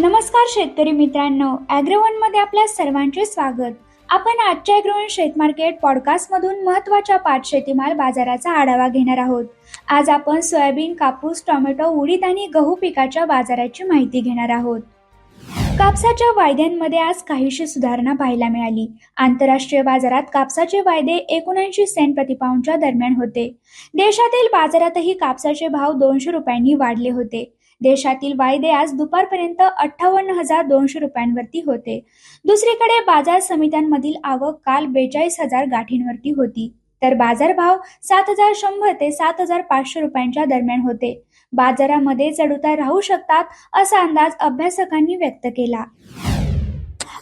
नमस्कार शेतकरी मित्रांनो ॲग्रोवनमध्ये आपल्या सर्वांचे स्वागत. आपण आजच्या ॲग्रोवन शेत मार्केट पॉडकास्ट मधून महत्त्वाच्या पाच शेतीमाल बाजाराचा आढावा घेणार आहोत. आज आपण सोयाबीन कापूस टोमॅटो उडीद आणि गहू पिकाच्या बाजाराची माहिती घेणार आहोत. कापसाच्या वायद्यांमध्ये आज काहीशी सुधारणा पाहायला मिळाली. आंतरराष्ट्रीय बाजारात कापसाचे वायदे एकोणऐंशी सेंट प्रतिपाऊंडच्या दरम्यान होते. देशातील बाजारातही कापसाचे भाव दोनशे रुपयांनी वाढले होते. देशातील वायदे आज दुपारपर्यंत अठ्ठावन्न हजार दोनशे रुपयांवरती होते. दुसरीकडे बाजार समित्यांमधील आवक काल बेचाळीस हजार गाठींवरती होती. तर बाजारभाव सात हजार शंभर ते सात हजार पाचशे रुपयांच्या दरम्यान होते. बाजारामध्ये चढउतार राहू शकतात असा अंदाज अभ्यासकांनी व्यक्त केला.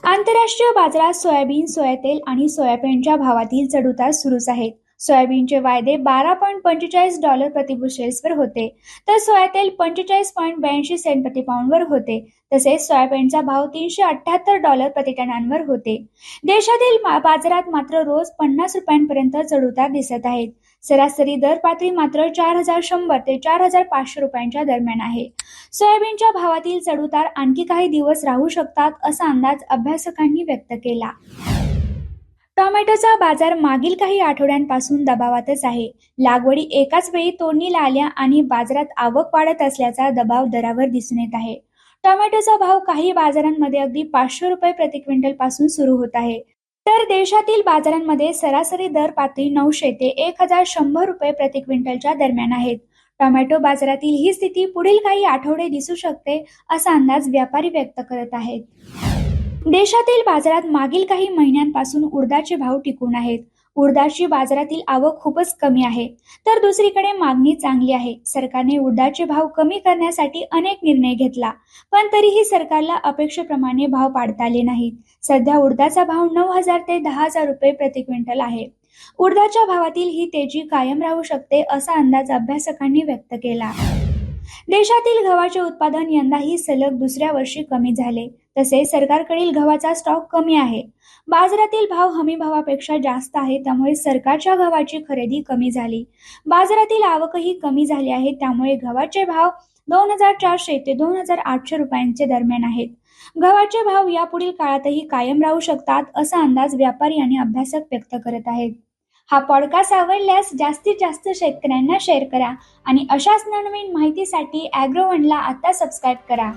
आंतरराष्ट्रीय बाजारात सोयाबीन सोयातेल आणि सोयाबीनच्या भावातील चढउतार सुरूच आहेत. सोयाबीनचे वायदे बारा पॉईंट पंचेचाळीस डॉलर प्रतिबुशेल्सवर होते. तर सोयातेल पंचेचाळीस पॉईंट ब्याऐंशी सेंट प्रतिपाऊंडवर होते. तसेच सोयाबीनचा भाव तीनशे अठ्याहत्तर डॉलर प्रतिटनांवर होते. देशातील बाजारात मात्र रोज पन्नास रुपयांपर्यंत चढउतार दिसत आहेत. सरासरी दर पातळी मात्र चार हजार शंभर ते चार हजार पाचशे रुपयांच्या दरम्यान आहे. सोयाबीनच्या भावातील चढउतार आणखी काही दिवस राहू शकतात असा अंदाज अभ्यासकांनी व्यक्त केला. टोमॅटोचा बाजार मागील काही आठवड्यांपासून दबावातच आहे. लागवडी एकाच वेळी तोडणीला आल्या आणि बाजारात आवक वाढत असल्याचा दबाव दरावर दिसून येत आहे. टोमॅटोचा भाव काही बाजारांमध्ये अगदी पाचशे रुपये प्रति क्विंटलपासून सुरू होत आहे. तर देशातील बाजारांमध्ये सरासरी दर पातळी नऊशे ते एक हजार शंभर रुपये प्रति क्विंटलच्या दरम्यान आहेत. टोमॅटो बाजारातील ही स्थिती पुढील काही आठवडे दिसू शकते असा अंदाज व्यापारी व्यक्त करत आहेत. देशातील बाजारात मागील काही महिन्यांपासून उडदाचे भाव टिकून आहेत. उडदाची बाजारातील आवक खूपच कमी आहे. तर दुसरीकडे मागणी चांगली आहे. सरकारने उडदाचे भाव कमी करण्यासाठी अनेक निर्णय घेतला. पण तरीही सरकारला अपेक्षेप्रमाणे भाव पाडता आले नाहीत. सध्या उडदाचा भाव नऊ हजार ते दहा हजार रुपये प्रति क्विंटल आहे. उडदाच्या भावातील ही तेजी कायम राहू शकते असा अंदाज अभ्यासकांनी व्यक्त केला. देशातील गव्हाचे उत्पादन यंदाही सलग दुसऱ्या वर्षी कमी झाले. तसेच सरकारकडील गव्हाचा स्टॉक कमी आहे. बाजारातील भाव हमी भावापेक्षा जास्त आहे त्यामुळे सरकारच्या गव्हाची खरेदी कमी झाली. बाजारातील आवकही कमी झाली आहे त्यामुळे गव्हाचे भाव दोन हजार चारशे ते दोन हजार आठशे रुपयांचे दरम्यान आहेत. गव्हाचे भाव यापुढील काळातही कायम राहू शकतात असा अंदाज व्यापारी आणि अभ्यासक व्यक्त करत आहेत. हा पॉडकास्ट आवडल्यास जास्तीत जास्त शेतकऱ्यांना शेअर करा आणि अशाच नवनवीन माहितीसाठी अॅग्रोवनला आता सबस्क्राईब करा.